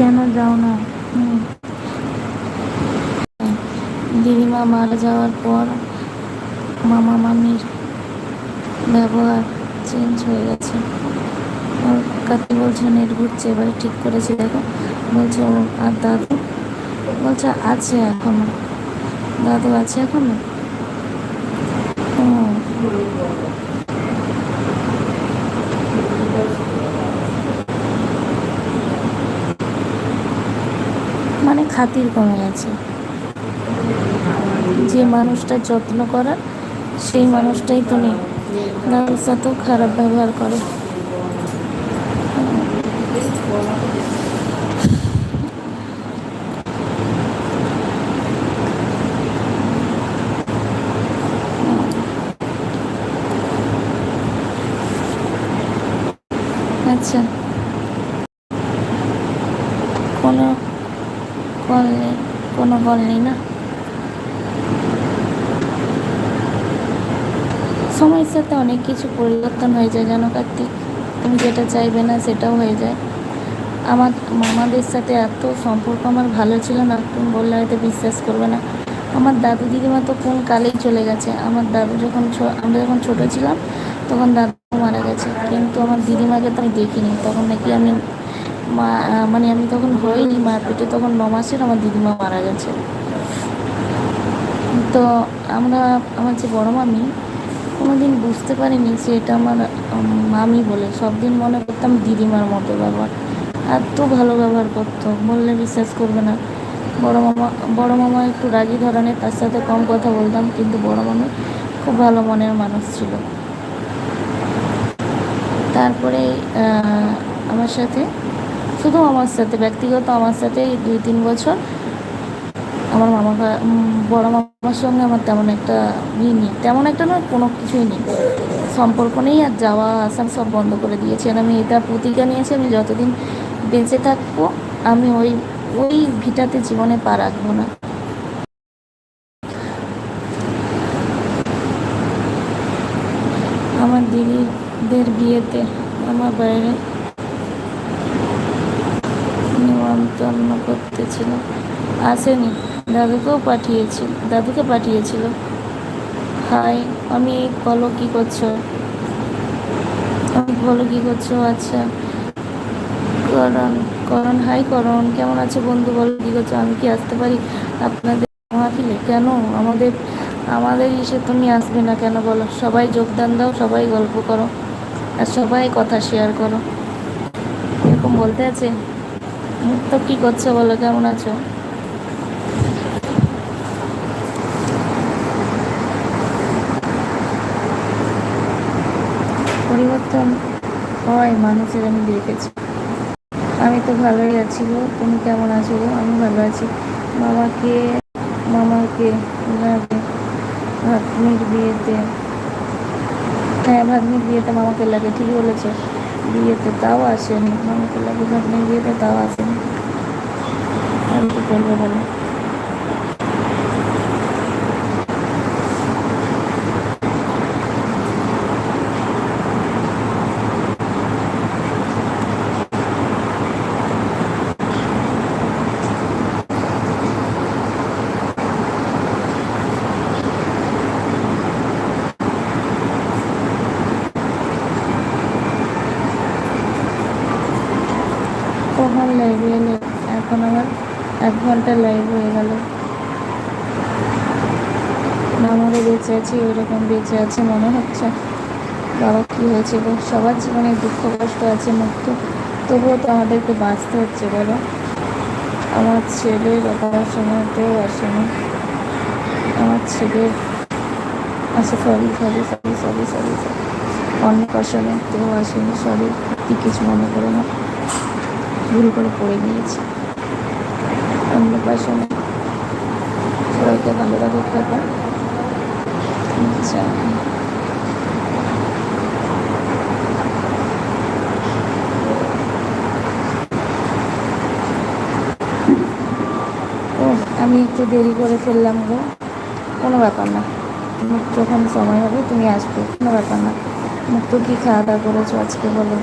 কেন যাও না। দিদিমা মারা যাওয়ার পর মামা মামির ব্যবহার চেঞ্জ হয়ে গেছে। কাকি বলছে, নেট ঘুরছে, এবারে ঠিক করেছে, দেখো। বলছে, ও, আর দাদু? বলছে, আছে এখনও। দাদু আছে এখনও মানে খাতির কমে গেছে। যে মানুষটা যত্ন করার, সেই মানুষটাই তো নেই। দাদুর সাথেও খারাপ ব্যবহার করে। আচ্ছা। কোনো কল নেই কোনো কল নেই না। সময়ের সাথে অনেক কিছু পরিবর্তন হয়ে যায়, জানো কার্তিক। তুমি যেটা চাইবে না, সেটাও হয়ে যায়। আমার, মামাদের সাথে এত সম্পর্ক আমার ভালো ছিল না, তুমি বললে হয়তো বিশ্বাস করবে না। আমার দাদু দিদিমা তো কোন কালেই চলে গেছে। আমার দাদু যখন আমরা যখন ছোটো ছিলাম, তখন দাদু মারা গেছে। কিন্তু আমার দিদিমাকে তো আমি দেখিনি। তখন নাকি আমি মা মানে আমি তখন হইনি মার পেটে তখন ন মাসের আমার দিদিমা মারা গেছে। তো আমরা, আমার যে বড় মামি, কোনোদিন বুঝতে পারিনি যে এটা আমার মামি বলে। সব দিন মনে করতাম দিদিমার মতো ব্যবহার। এত ভালো ব্যবহার করতো, বললে বিশ্বাস করবে না। বড় মামা বড় মামা একটু রাগী ধরনের, তার সাথে কম কথা বলতাম, কিন্তু বড় মামি খুব ভালো মনের মানুষ ছিল। তারপরে আমার সাথে শুধু আমার সাথে, ব্যক্তিগত আমার সাথে দুই তিন বছর আমার মামা বড় মামার সঙ্গে আমার তেমন একটা ই নেই। তেমন একটা নয়, কোনো কিছুই নেই। সম্পর্ক নেই আর যাওয়া আসা সব বন্ধ করে দিয়েছি। আর আমি এটা প্রতিজ্ঞা নিয়েছি, আমি যতদিন বেঁচে থাকব, আমি ওই ওই ভিটাতে জীবনে পা রাখব না। আমার দিদিদের বিয়েতে, আমার বাইরে নিমন্ত্রণ করতেছিল। আসেনি, দাদুকেও পাঠিয়েছিল দাদুকে পাঠিয়েছিল। হাই, আমি বলো কি করছ? আমি বলো কি করছ? আচ্ছা। করণ করণ, হাই করণ, কেমন আছে বন্ধু? বলো কি করছ? আমি কি আসতে পারি আপনাদের মাহফিলে? কেন? আমাদের আমাদের ইসে তুমি আসবে না কেন বলো? সবাই যোগদান দাও, সবাই গল্প করো, আর সবাই কথা শেয়ার করো। এরকম বলতে আছে? তো কি করছ বলো, কেমন আছো? পরিবর্তন হয়, মানুষের আমি দেখেছি। আমি তো ভালোই আছি গো, তুমি কেমন আছো গো? আমি ভালো আছি। মামাকে মামাকে ভাগ্নির বিয়েতে। হ্যাঁ ভাগ্নির বিয়েতে মামাকে লাগে, ঠিকই বলেছ। বিয়েতে তাও আসেনি। মামাকে লাগে ভাগ্নির বিয়েতে তাও আসেনি। আমি কি বলব বলো? এখন আমার ঘণ্টা লাইভ হয়ে গেল। আমারও বেঁচে আছি, ওইরকম বেঁচে আছে মনে হচ্ছে। বাবা কী হয়েছে গো? সবার জীবনে দুঃখ, কষ্ট আছে, মুক্ত। তবুও তো আমাদেরকে বাঁচতে হচ্ছে, বলো। আমার ছেলে সময়তেও আসেনি। আমার ছেলে আচ্ছা sorry sorry sorry sorry sorry sorry অনেক অসময়তেও আসেনি সরি কিছু মনে করো না। ভুল করে পড়ে গিয়েছি। অন্য পাশে সবাইকে ভালো থাকো আচ্ছা। আমি একটু দেরি করে ফেললাম গো। কোনো ব্যাপার না। তোমার যখন সময় হবে, তুমি আসবে। কোনো ব্যাপার না। মুখ তো কি খাওয়া দাওয়া করেছ আজকে বলো?